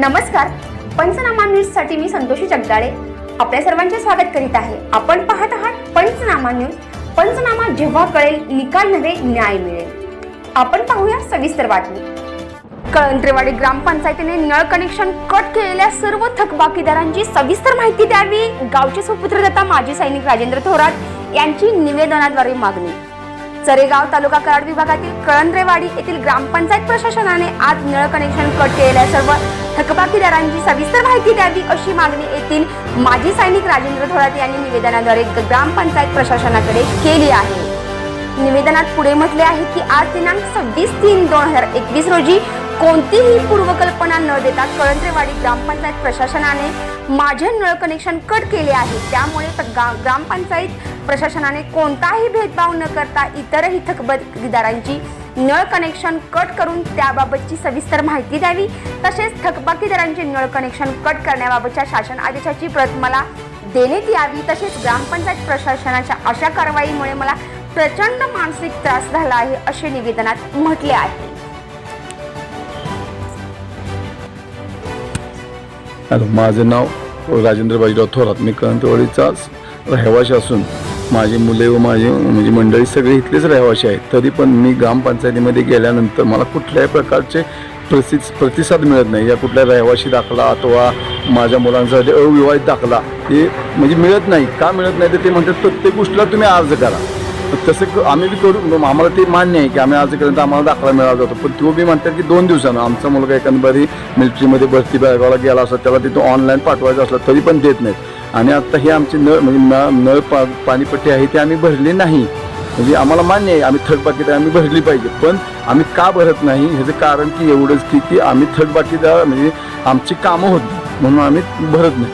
नमस्कार. पंचनामा न्यूजसाठी मी संतोषी जगदाळे. आपल्या सर्वांचे स्वागत करीत आहे. आपण पाहत आहात पंचनामा न्यूज. पंचनामा जेव्हा कळेल निकाल नव्हे न्याय मिळेल. आपण पाहूया सविस्तर बातमी. कळंत्रेवाडी ग्रामपंचायतीने नळ कनेक्शन कट केलेल्या सर्व थकबाकीदारांची सविस्तर माहिती द्यावी. गावचे सुपुत्रदत्ता माजी सैनिक राजेंद्र थोरात यांची निवेदनाद्वारे मागणी. चरेगाव तालुका कराड विभागातील कळंद्रेवाडी येथील ग्रामपंचायत प्रशासनाने आज नळ कनेक्शन कट केलेल्या सर्व थकबाकीदारांची सविस्तर माहिती द्यावी अशी मागणी येथील माजी सैनिक राजेंद्र थोरात यांनी निवेदनाद्वारे ग्रामपंचायत प्रशासनाकडे केली आहे. निवेदनात पुढे म्हटले आहे की आज दिनांक सव्वीस तीन दोन हजार एकवीस रोजी कोणतीही पूर्वकल्पना न देता कळंत्रेवाडी ग्रामपंचायत प्रशासनाने माझे नळ कनेक्शन कट केले आहे. त्यामुळे गा- ग्रामपंचायत प्रशासनाने कोणताही भेदभाव न करता इतरही थकबाकीदारांची नळ कनेक्शन कट करून त्याबाबतची सविस्तर माहिती द्यावी. तसेच थकबाकीदारांचे नळ कनेक्शन कट करण्याबाबतच्या शासन आदेशाची प्रत मला देण्यात यावी. तसेच ग्रामपंचायत प्रशासनाच्या अशा कारवाईमुळे मला प्रचंड मानसिक त्रास झाला आहे असे निवेदनात म्हटले आहे. हॅलो माझं नाव राजेंद्र बाजीराव थोरात मी कळंतवाडीचा रहिवाशी असून माझी मुले व माझी म्हणजे मंडळी सगळे इथलेच रहिवाशी आहेत. तरी पण मी ग्रामपंचायतीमध्ये गेल्यानंतर मला कुठल्याही प्रकारचे प्रसि प्रतिसाद मिळत नाही. या कुठल्या रहिवाशी दाखला अथवा माझ्या मुलांसाठी अविवाहित दाखला हे म्हणजे मिळत नाही. का मिळत नाही तर ते म्हणतात प्रत्येक गोष्टीला तुम्ही अर्ज करा. तसं क- आम्ही बी करू आम्हाला ते मान्य आहे की आम्ही अर्ज केल्यानंतर आम्हाला दाखला मिळाला जातो. पण तो बी म्हणतात की दोन दिवसानं. आमचा मुलगा एकंदरी मिलिटरीमध्ये भरती बेळगावला गेला असला त्याला तिथं ऑनलाईन पाठवायचं असलं तरी पण देत नाहीत. आणि आता हे आमचे नळ म्हणजे नळ नळ पा पाणीपट्टी आहे ते आम्ही भरली नाही. म्हणजे आम्हाला मान्य आहे आम्ही थकबाकीदार आम्ही भरली पाहिजे. पण आम्ही का भरत नाही? ह्याचं कारण की एवढंच की की आम्ही थकबाकीदार म्हणजे आमची कामं होत म्हणून आम्ही भरत नाही.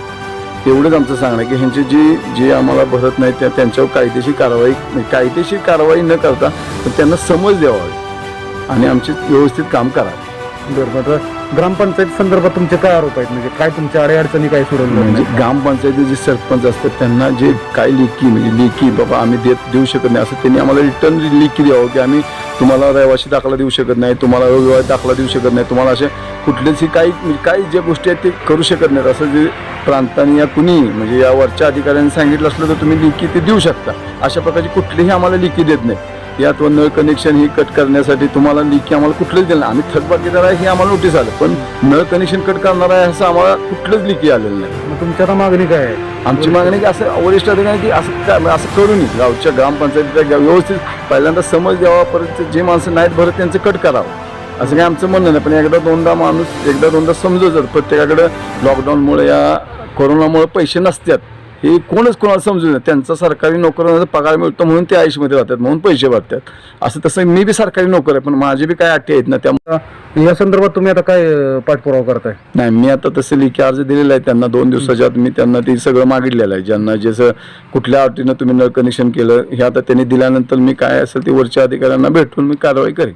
तेवढंच आमचं सांगणं आहे की ह्यांचे जे जे आम्हाला भरत नाही त्या त्यांच्यावर कायदेशीर कारवाई म्हणजे कायदेशीर कारवाई न करता तर त्यांना समज द्यावा आणि आमचे व्यवस्थित काम करावे. बरं बरं. ग्रामपंचायत संदर्भात तुमचे काय आरोप आहेत? म्हणजे काय तुमच्या अडीअडचणी काय म्हणजे ग्रामपंचायतीचे जे सरपंच असतात त्यांना जे काय लेखी म्हणजे लेखी बाबा आम्ही देत देऊ शकत नाही असं त्यांनी आम्हाला रिटर्न लेखी द्यावं की आम्ही तुम्हाला रहिवाशी दाखला देऊ शकत नाही तुम्हाला अविवाहित दाखला देऊ शकत नाही तुम्हाला असे कुठलेच काही म्हणजे काही ज्या गोष्टी आहेत ते करू शकत नाहीत असं जे प्रांताने या कुणी म्हणजे या वरच्या अधिकाऱ्यांनी सांगितलं असलं तर तुम्ही लेखी ते देऊ शकता. अशा प्रकारची कुठलीही आम्हाला लेखी देत नाही यात व नळ कनेक्शन ही कट करण्यासाठी तुम्हाला लेखी आम्हाला कुठलंच दिलं आम्ही थकबाकीदार आहे हे आम्हाला नोटीस आलं. पण नळ कनेक्शन कट करणार आहे असं आम्हाला कुठलंच लेखी आलेलं नाही. मग तुमच्या आता मागणी काय आहे? आमची मागणी की असं वरिष्ठ अधिकारी की असं काय असं करू नये. गावच्या ग्रामपंचायतीच्या व्यवस्थित पहिल्यांदा समज द्यावा परत जे माणसं नाहीत भरत त्यांचं कट करावं. असं काही आमचं म्हणणं नाही. पण एकदा दोनदा माणूस एकदा दोनदा समजू जर प्रत्येकाकडे लॉकडाऊनमुळे या कोरोनामुळे पैसे नसतात. हे कोणच कोणाला समजू नये त्यांचा सरकारी नोकरांचा पगार मिळतो म्हणून ते आयुष्यमध्ये राहतात म्हणून पैसे भरतात असं तसं मी बी सरकारी नोकर आहे पण माझे बी काय अटी आहेत ना त्यामुळे या संदर्भात तुम्ही आता काय पाठपुरावा करताय? नाही मी आता तसं लेखी अर्ज दिलेला आहे त्यांना दोन दिवसाच्या आत मी त्यांना ते सगळं मागितलेलं आहे. ज्यांना जसं कुठल्या अटीनं तुम्ही नळ कनेक्शन केलं हे आता त्यांनी दिल्यानंतर मी काय असेल ते वरच्या अधिकाऱ्यांना भेटून मी कारवाई करेन.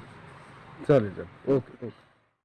चालेल चालेल. Okay okay.